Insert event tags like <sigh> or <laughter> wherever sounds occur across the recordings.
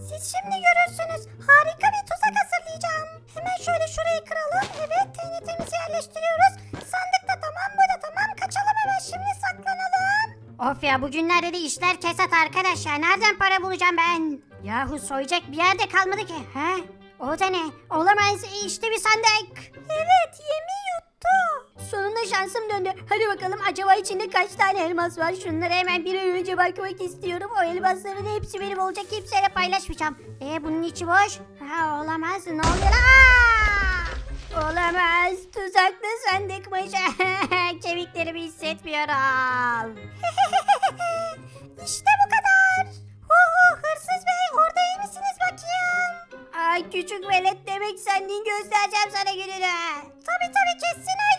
Siz şimdi görürsünüz. Harika bir tuzak hazırlayacağım. Hemen şöyle şurayı kıralım. Evet TNT'mizi yerleştiriyoruz. Sandık da tamam bu da tamam. Kaçalım hemen şimdi saklanalım. Of ya bugünlerde de işler kesat arkadaşlar. Nereden para bulacağım ben? Yahu soyacak bir yerde kalmadı ki. He? O da ne? Olamaz işte bir sandık. Evet yemi yuttu. Sonunda şansım döndü. Hadi bakalım acaba içinde kaç tane elmas var? Şunlara hemen bir an önce bakmak istiyorum. O elmasların hepsi benim olacak. Kimseyle paylaşmayacağım. E bunun içi boş. Ha olamaz. Ne oluyor? Aa! Olamaz. Tuzaklı sandıkmış. <laughs> Kemiklerimi hissetmiyorum. <laughs> işte bu kadar. Hu hu hırsız bey orada iyi misiniz bakayım? Ay küçük velet demek sendin göstereceğim sana gününü. Tabi tabi kesin öyledir.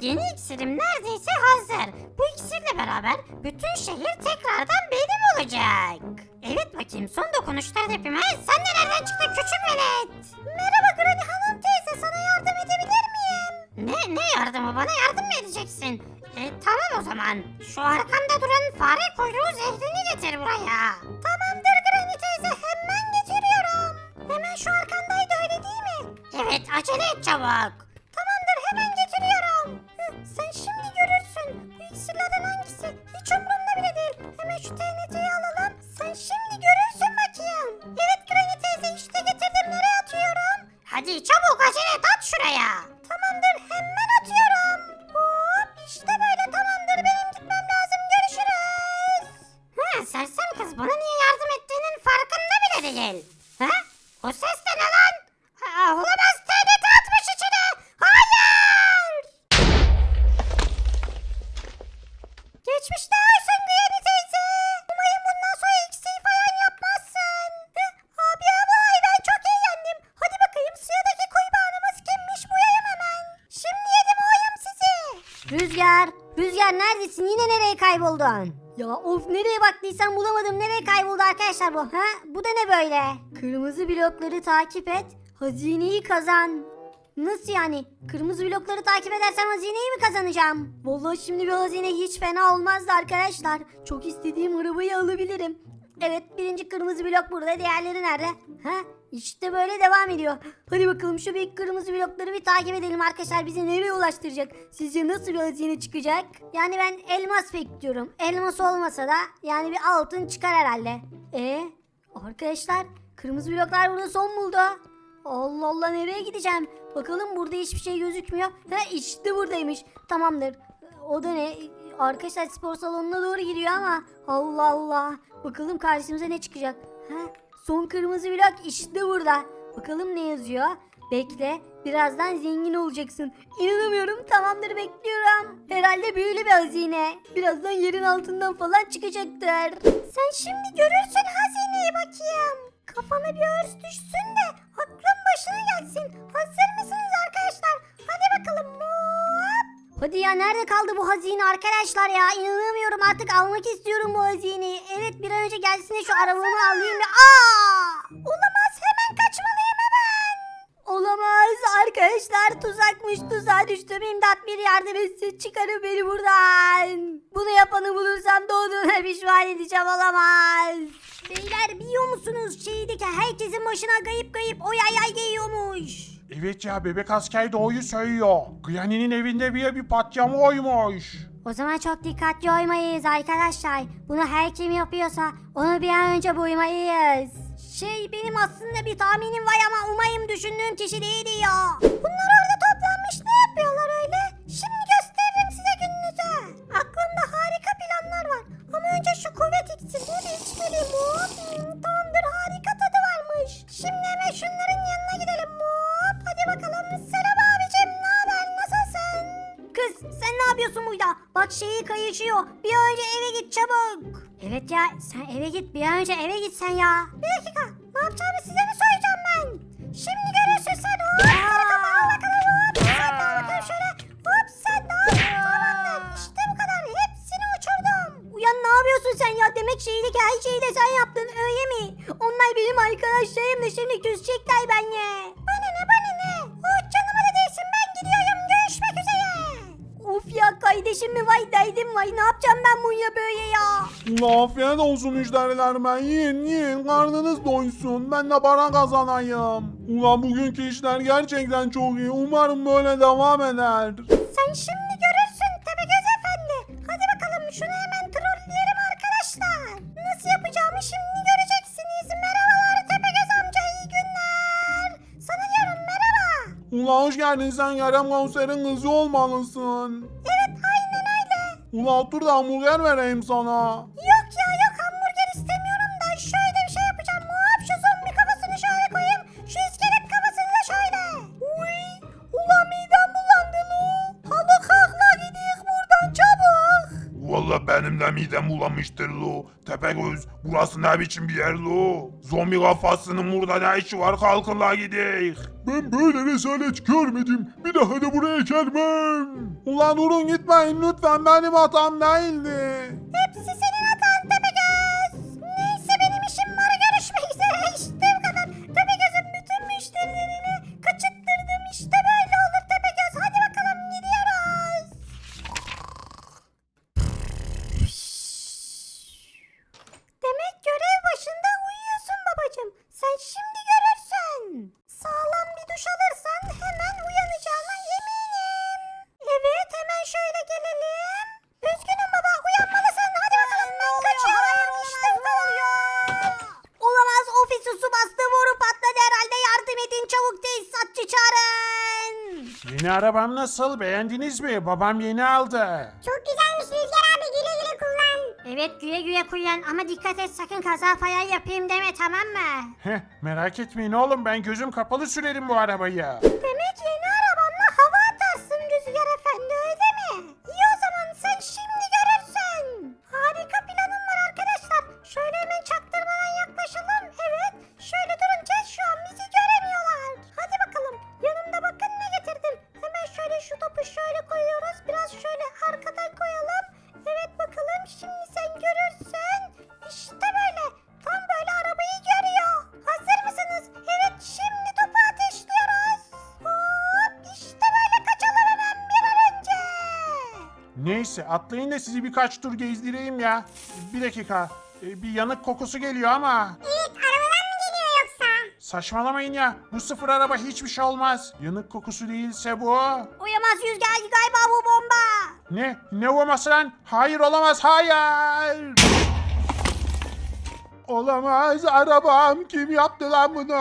Yeni iksirim neredeyse hazır. Bu iksirle beraber bütün şehir tekrardan benim olacak. Evet bakayım son dokunuşlar yapayım. Ha, sen de nereden çıktın küçük velet? Merhaba Granny Hanım teyze sana yardım edebilir miyim? Ne ne yardımı bana yardım mı edeceksin? E, tamam o zaman. Şu arkamda duran fare kuyruğu zehrini getir buraya. Tamamdır Granny teyze hemen getiriyorum. Hemen şu arkandaydı öyle değil mi? Evet acele et çabuk. Değil. Ha? O ses de ne lan? Aa, olamaz TNT atmış içine. Hayır. Geçmişte olsun Granny teyze. Umarım bundan sonra eksiği falan yapmazsın. Heh, Abi ama ay ben çok eğlendim. Hadi bakayım sıradaki kurbanımız kimmiş buyayım hemen. Şimdi yedim oyum sizi. Rüzgar, Rüzgar neredesin? Yine nereye kayboldun? Ya of nereye baktıysan bulamadım. Nereye kayboldu arkadaşlar bu? Ha? Bu da ne böyle? Kırmızı blokları takip et. Hazineyi kazan. Nasıl yani? Kırmızı blokları takip edersem hazineyi mi kazanacağım? Vallahi şimdi bir hazine hiç fena olmazdı arkadaşlar. Çok istediğim arabayı alabilirim. Evet birinci kırmızı blok burada. Diğerleri nerede? Ha? İşte böyle devam ediyor. Hadi bakalım şu büyük kırmızı blokları bir takip edelim arkadaşlar. Bizi nereye ulaştıracak? Sizce nasıl bir hazine çıkacak? Yani ben elmas bekliyorum. Elmas olmasa da yani bir altın çıkar herhalde. E arkadaşlar kırmızı bloklar burada son buldu. Allah Allah nereye gideceğim? Bakalım burada hiçbir şey gözükmüyor. Ha işte buradaymış. Tamamdır. O da ne? Arkadaşlar spor salonuna doğru gidiyor ama Allah Allah. Bakalım karşımıza ne çıkacak? Ha? Son kırmızı blok işte burada. Bakalım ne yazıyor? Bekle. Birazdan zengin olacaksın. İnanamıyorum. Tamamdır bekliyorum. Herhalde büyülü bir hazine. Birazdan yerin altından falan çıkacaktır. Sen şimdi görürsün hazineyi bakayım. Kafana bir örs düşsün de aklın başına gelsin. Hazır mısınız arkadaşlar? Hadi bakalım. Hop. Hadi ya nerede kaldı bu hazine arkadaşlar ya? İnanamıyorum artık almak istiyorum bu hazineyi. Evet bir an önce gelsin de şu arabamı alayım ya. Aa! Olamaz hemen kaçmalıyım hemen. Olamaz arkadaşlar tuzakmış tuzağa düştüm imdat bir yardım etsin çıkarın beni buradan. Bunu yapanı bulursam doğduğuna pişman edeceğim olamaz. Beyler biliyor musunuz şehirdeki herkesin başına kayıp kayıp o yay yay geliyormuş. Evet ya bebek asker doğuyu söylüyor. Granny'nin evinde bir bir patlama oymuş. O zaman çok dikkatli olmalıyız arkadaşlar. Bunu her kim yapıyorsa onu bir an önce bulmalıyız. Şey benim aslında bir tahminim var ama umayım düşündüğüm kişi değildi ya. Bunlar orada toplanmış ne yapıyorlar öyle? Şimdi gösteririm size gününüzü. Aklımda harika planlar var. Ama önce şu kuvvet iksirini bir içmeliyim. Hmm, Tamamdır harika şeyi kayışıyor. Bir önce eve git çabuk. Evet ya sen eve git bir an önce eve git sen ya. Bir dakika ne yapacağımı size mi soracağım ben? Şimdi görürsün sen hop seni kafa al hop sen de al bakalım şöyle hop sen de tamamdır işte bu kadar hepsini uçurdum. Uyan ne yapıyorsun sen ya demek şeylik her şeyi de sen yaptın öyle mi? Onlar benim arkadaşlarım da şimdi küsecekler ben derdim vay ne yapacağım ben bu ya böyle ya. Afiyet olsun müşterilerime. Yiyin yiyin karnınız doysun. Ben de para kazanayım. Ula bugünkü işler gerçekten çok iyi. Umarım böyle devam eder. Sen şimdi görürsün Tepegöz Efendi. Hadi bakalım şunu hemen trolleyelim arkadaşlar. Nasıl yapacağımı şimdi göreceksiniz. Merhabalar Tepegöz amca iyi günler. Sana diyorum merhaba. Ula hoş geldin sen Kerem komiserin kızı olmalısın. Evet aynen öyle. Ula otur da hamburger vereyim sana. Benim de midem bulanmıştır lo. Tepegöz burası ne biçim bir yer lo. Zombi kafasının burada ne işi var kalkın la gidelim. Ben böyle rezalet görmedim. Bir daha da buraya gelmem. Ulan durun gitmeyin lütfen benim hatam değildi. Yeni arabam nasıl beğendiniz mi? Babam yeni aldı. Çok güzelmiş Rüzgar abi güle güle kullan. Evet güle güle kullan ama dikkat et sakın kaza falan yapayım deme tamam mı? Heh, merak etmeyin oğlum ben gözüm kapalı sürerim bu arabayı. Demek yeni şöyle koyuyoruz. Biraz şöyle arkadan koyalım. Evet bakalım şimdi sen görürsün. İşte böyle. Tam böyle arabayı görüyor. Hazır mısınız? Evet şimdi topu ateşliyoruz. Hop işte böyle kaçalım hemen bir an önce. Neyse atlayın da sizi birkaç tur gezdireyim ya. Bir dakika. Ee, Bir yanık kokusu geliyor ama. Evet Saçmalamayın ya. Bu sıfır araba hiçbir şey olmaz. Yanık kokusu değilse bu. Uyamaz Rüzgar galiba bu bomba. Ne? Ne olması lan? Hayır olamaz. Hayır. Olamaz arabam. Kim yaptı lan bunu?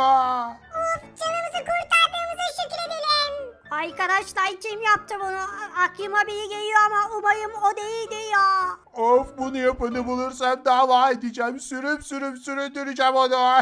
Arkadaşlar kim yaptı bunu? Aklıma biri geliyor ama umarım o değildi ya. Of bunu yapanı bulursam dava edeceğim. Sürüp sürüp süründüreceğim onu. <laughs>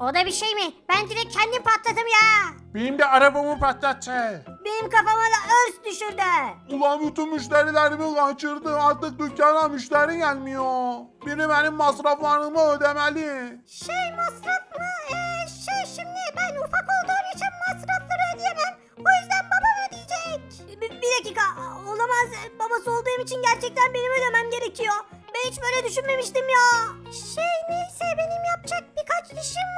O da bir şey mi? Ben direkt kendim patladım ya. Benim de arabamı patlattı. Benim kafama da örs düşürdü. Ulan bütün müşterilerimi kaçırdı. Artık dükkana müşteri gelmiyor. Biri benim masraflarımı ödemeli. Şey masraf mı? Ee, şey şimdi ben ufak olduğum için masrafları ödeyemem. O yüzden babam ödeyecek. Bir, bir dakika olamaz. Babası olduğum için gerçekten benim ödemem gerekiyor. Ben hiç böyle düşünmemiştim ya. Şey neyse benim yapacak birkaç işim var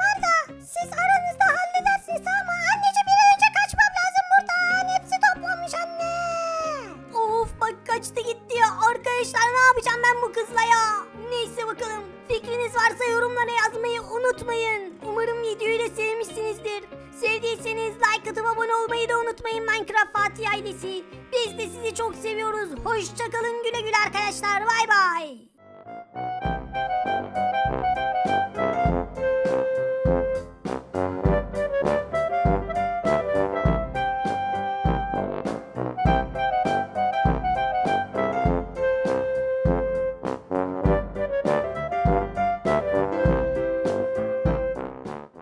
kaçtı gitti ya. Arkadaşlar ne yapacağım ben bu kızla ya? Neyse bakalım. Fikriniz varsa yorumlara yazmayı unutmayın. Umarım videoyu da sevmişsinizdir. Sevdiyseniz like atıp abone olmayı da unutmayın Minecraft Fatih ailesi. Biz de sizi çok seviyoruz. Hoşçakalın güle güle arkadaşlar. Bay bay.